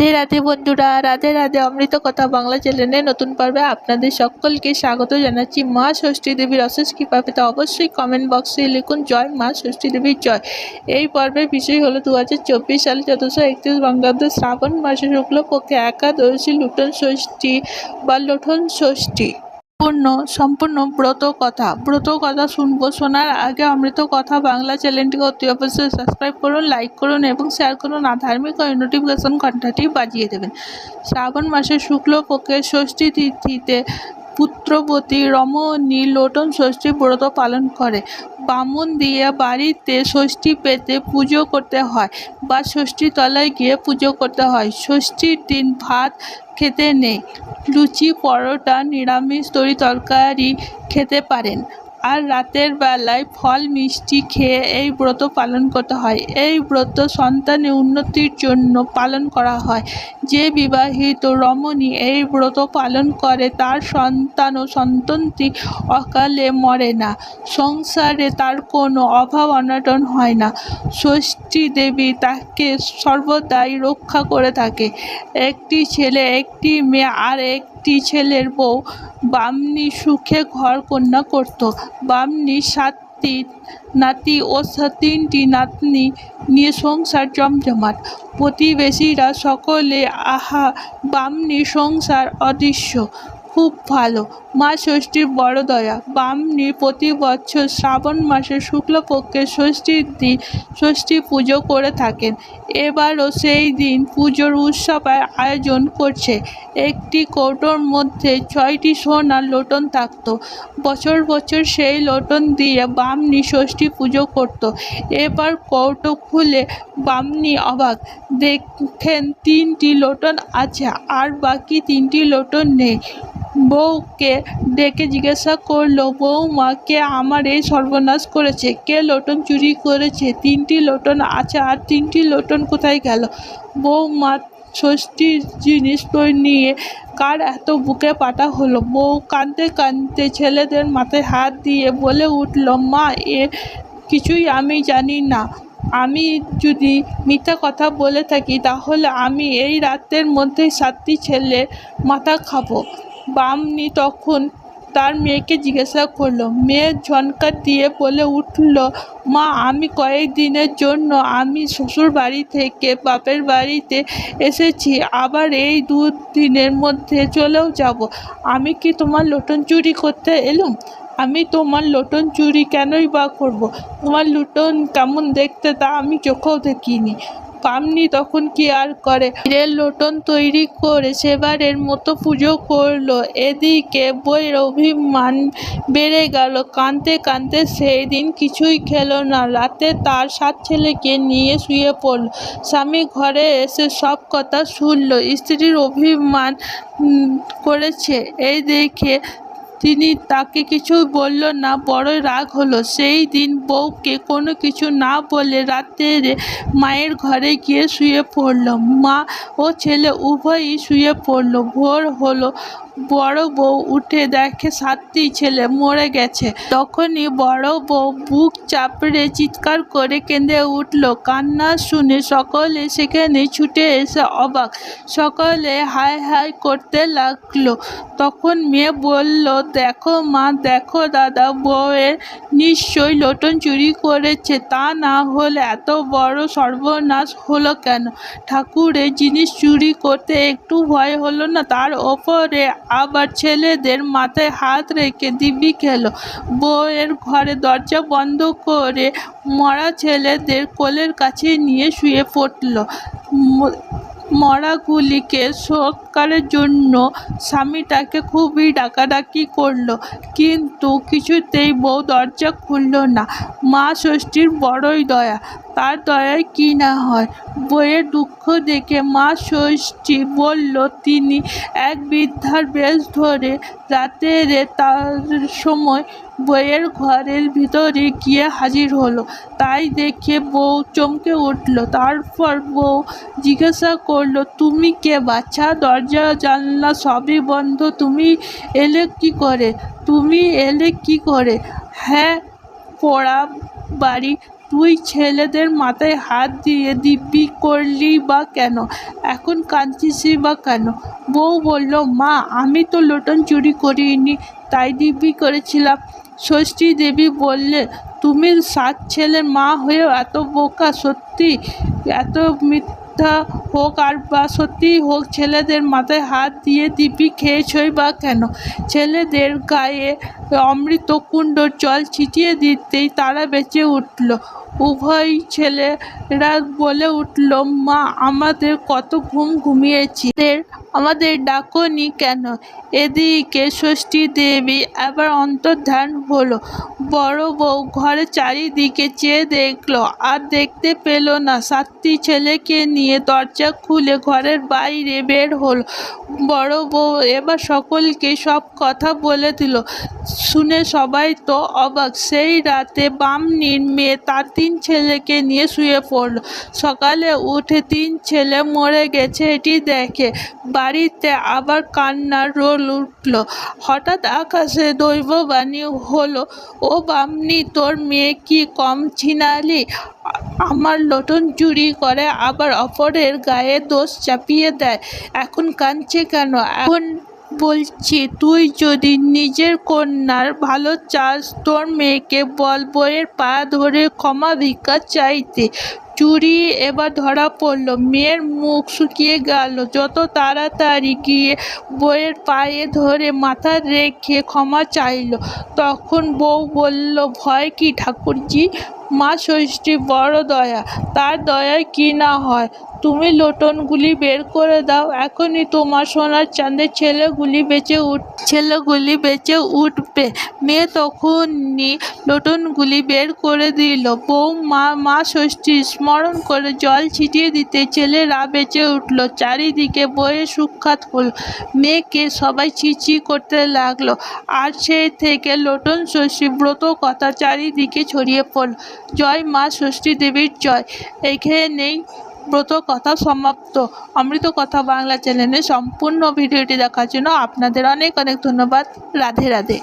রাধে রাধে বন্ধুরা, রাধে রাধে অমৃত কথা বাংলা চ্যানেলে নতুন পর্বে আপনাদের সকলকে স্বাগত জানাচ্ছি। মা ষষ্ঠী দেবীর অশেষ কৃপা পেতে অবশ্যই কমেন্ট বক্সে লিখুন, জয় মা ষষ্ঠী দেবীর জয়। এই পর্বের বিষয় হলো দু হাজার চব্বিশ সালে চতুর্শো একত্রিশ বঙ্গাব্দ শ্রাবণ মাসে শুক্লপক্ষে একাদশী লুটন ষষ্ঠী বা লুঠন ষষ্ঠী। পূর্ণ সম্পূর্ণ ব্রত কথা। ব্রত কথা শুনব, শোনার আগে অমৃত কথা বাংলা চ্যানেলটিকে অতি অবশ্যই সাবস্ক্রাইব করুন লাইক করুন এবং শেয়ার করুন ধার্মিক ও নোটিফিকেশন ঘন্টাটি বাজিয়ে দেবেন। শ্রাবণ মাসের শুক্লপক্ষের ষষ্ঠী তিথিতে পুত্রবতী রমণী লোটন ষষ্ঠী ব্রত পালন করে। বামন দিয়ে বাড়িতে ষষ্ঠী পেতে পুজো করতে হয় বা ষষ্ঠী তলায় গিয়ে পুজো করতে হয়। ষষ্ঠীর দিন ভাত খেতে নেই। লুচি, পরোটা, নিরামিষ তরি তরকারি খেতে পারেন। আর রাতের বেলায় ফল, মিষ্টি খেয়ে এই ব্রত পালন করতে হয়। এই ব্রত সন্তানের উন্নতির জন্য পালন করা হয়। যে বিবাহিত রমণী এই ব্রত পালন করে, তার সন্তান ও সন্তানটি অকালে মরে না। সংসারে তার কোনো অভাব, অনটন হয় না। ষষ্ঠী দেবী তাকে সর্বদাই রক্ষা করে থাকে। একটি ছেলে, একটি মেয়ে, আর একটি ছেলের বউ বামনি সুখে ঘর কন্যা করত। বামনি সাতটি নাতি ও তিনটি নাতনি নিয়ে সংসার জমজমাট। প্রতিবেশীরা সকলে, আহা, বামনি সংসার অদৃশ্য, খুব ভালো। মা ষষ্ঠীর বড় দয়া। বামনি প্রতি বছর শ্রাবণ মাসে শুক্লপক্ষের ষষ্ঠীর দিন ষষ্ঠী পুজো করে থাকেন। এবারও সেই দিন পুজোর উৎসবের আয়োজন করছে। একটি কৌটোর মধ্যে ছয়টি সোনার লোটন থাকতো। বছর বছর সেই লোটন দিয়ে বামনি ষষ্ঠী পুজো করত। এবার কৌটো খুলে বামনি অবাক। দেখেন তিনটি লোটন আছে, আর বাকি তিনটি লোটন নেই। বউকে ডেকে জিজ্ঞাসা করল, বৌমা, কে আমার এই সর্বনাশ করেছে? কে লোটন চুরি করেছে? তিনটি লোটন আছে আর তিনটি লোটন কোথায় গেল? বৌমা ষষ্ঠীর জিনিস নিয়ে কার এত বুকে পাটা হলো? বউ কাঁদতে কাঁদতে ছেলেদের মাথায় হাত দিয়ে বলে উঠল, মা, এ কিছুই আমি জানি না। আমি যদি মিথ্যা কথা বলে থাকি, তাহলে আমি এই রাতের মধ্যেই সাতটি ছেলের মাথা খাব। বামনি তখন তার মেয়েকে জিজ্ঞাসা করল, মেয়ে ঝনকার দিয়ে বলে উঠল, মা, আমি কয়েকদিনের জন্য আমি শ্বশুর বাড়ি থেকে বাপের বাড়িতে এসেছি, আবার এই দু দিনের মধ্যে চলেও যাব। আমি কি তোমার লোটন চুরি করতে এলুম? আমি তোমার লোটন চুরি কেনই বা করব? তোমার লুটন কেমন দেখতে তা আমি চোখেও দেখিনি। পামনি তখন কি আর করে? হীরের লোটন তৈরি করে সেবারের মতো পুজো করল। এদিকে বইয়ের অভিমান বেড়ে গেল। কাঁদতে কাঁদতে সেই দিন কিছুই খেলো না। রাতে তার সাত ছেলেকে নিয়ে শুয়ে পড়ল। স্বামী ঘরে এসে সব কথা শুনলো। স্ত্রীর অভিমান করেছে। এই দেখে তিনি তাকে কিছু বলল না বড় রাগ হলো। সেই দিন বউকে কোনো কিছু না বলে রাতের মায়ের ঘরে গিয়ে শুয়ে পড়ল। মা ও ছেলে উভয়ই শুয়ে পড়ল। ভোর হলো। বড় বউ উঠে দেখে সাতটি ছেলে মরে গেছে। তখনই বড় বউ বুক চাপড়ে চিৎকার করে কেঁদে উঠল। কান্না শুনে সকলে সেখানে ছুটে এসে অবাক। সকলে হাই হাই করতে লাগল। তখন মেয়ে বলল, দেখো মা, দেখো দাদা, বউয়ের নিশ্চয়ই লোটন চুরি করেছে। তা না হলে এত বড় সর্বনাশ হলো কেন? ঠাকুরের জিনিস চুরি করতে একটু ভয় হলো না? তার ওপরে আবার ছেলেদের মাথায় হাত রেখে দিবি খেল বউয়ের ঘরে দরজা বন্ধ করে মরা ছেলেদের কোলের কাছে নিয়ে শুয়ে পড়ল। মরাগুলিকে সৎকারের জন্য স্বামী তাকে খুবই ডাকাডাকি করল, কিন্তু কিছুতেই বউ দরজা খুলল না। মা ষষ্ঠীর বড়ই দয়া, তার দয়ায় কি না হয়? বইয়ের দুঃখ দেখে মা ষষ্ঠী বলল, তিনি এক বৃদ্ধার বেশ ধরে রাতের তার সময় বইয়ের ঘরের ভিতরে গিয়ে হাজির হলো। তাই দেখে বউ চমকে উঠল। তারপর বউ জিজ্ঞাসা করল, তুমি কে বাচ্চা দরজা, জানলা সবই বন্ধ। তুমি এলে কি করে? তুমি এলে কি করে? হ্যাঁ পড়া বাড়ি তুই ছেলেদের মাথায় হাত দিয়ে দিব্যি করলি বা কেন? এখন কাঁদছিসই বা কেন? বউ বলল, মা, আমি তো লোটন চুরি করিনি, তাই দিব্যি করেছিলাম। ষষ্ঠী দেবী বললে, তুমি সাত ছেলের মা হয়েও এত বোকা, সত্যি? এত মিথ্যা হোক আর বা সত্যিই হোক, ছেলেদের মাথায় হাত দিয়ে দিবি খেয়েছই বা কেন? ছেলেদের গায়ে অমৃতকুণ্ডর জল ছিটিয়ে দিতেই তারা বেঁচে উঠল। উভয় ছেলেরা বলে উঠল, মা, আমাদের কত ঘুম ঘুমিয়েছি। দের আমাদের ডাকনি কেন? এদিকে ষষ্ঠী দেবী আবার অন্তর্ধান হলো। বড় বউ ঘরে চারিদিকে চেয়ে দেখল, আর দেখতে পেল না। সাতটি ছেলেকে নিয়ে দরজা খুলে ঘরের বাইরে বের হলো। বড় বউ এবার সকলকে সব কথা বলে দিল। শুনে সবাই তো অবাক। সেই রাতে বামনির মেয়ে তার তিন ছেলেকে নিয়ে শুয়ে পড়ল। সকালে উঠে তিন ছেলে মরে গেছে, এটি দেখে বাড়িতে আবার কান্নার রোল উঠল। হঠাৎ আকাশে দৈববাণী হলো, ও বামনি, তোর মেয়ে কি কম ছিনালি? আমার লোটন চুরি করে, আবার অপরের গায়ে দোষ চাপিয়ে দেয়। এখন কাঁদছে কেন? এখন বলছি, তুই যদি নিজের কন্যার ভালো চাস, তোর মেয়েকে বল বইয়ের পা ধরে ক্ষমা ভিক্ষা চাইতে। চুরি এবার ধরা পড়ল। মেয়ের মুখ শুকিয়ে গেল। যত তাড়াতাড়ি গিয়ে বইয়ের পায়ে ধরে মাথা রেখে ক্ষমা চাইলো, তখন বউ বলল, ভয় কি ঠাকুরজি? মা ষষ্ঠী বড় দয়া। তার দয়ায় কি না হয়? তুমি লোটনগুলি বের করে দাও। এখনই তোমার সোনার চাঁদের ছেলেগুলি বেঁচে উঠ ছেলেগুলি বেঁচে উঠবে। মেয়ে তখনই লোটনগুলি বের করে দিল। বউ মা মা ষষ্ঠী স্মরণ করে জল ছিটিয়ে দিতে ছেলেরা বেঁচে উঠল। চারিদিকে বয়ে সুখ্যাত হলো। মেয়েকে সবাই চিচি করতে লাগল। আর সেই থেকে লোটন ষষ্ঠী ব্রত কথা চারিদিকে ছড়িয়ে পড়ল। জয় মা ষষ্ঠী দেবীর জয়। এখানেই ব্রত কথা সমাপ্ত। অমৃত কথা বাংলা চ্যানেলে সম্পূর্ণ ভিডিওটি দেখার জন্য আপনাদের অনেক অনেক ধন্যবাদ। রাধে রাধে।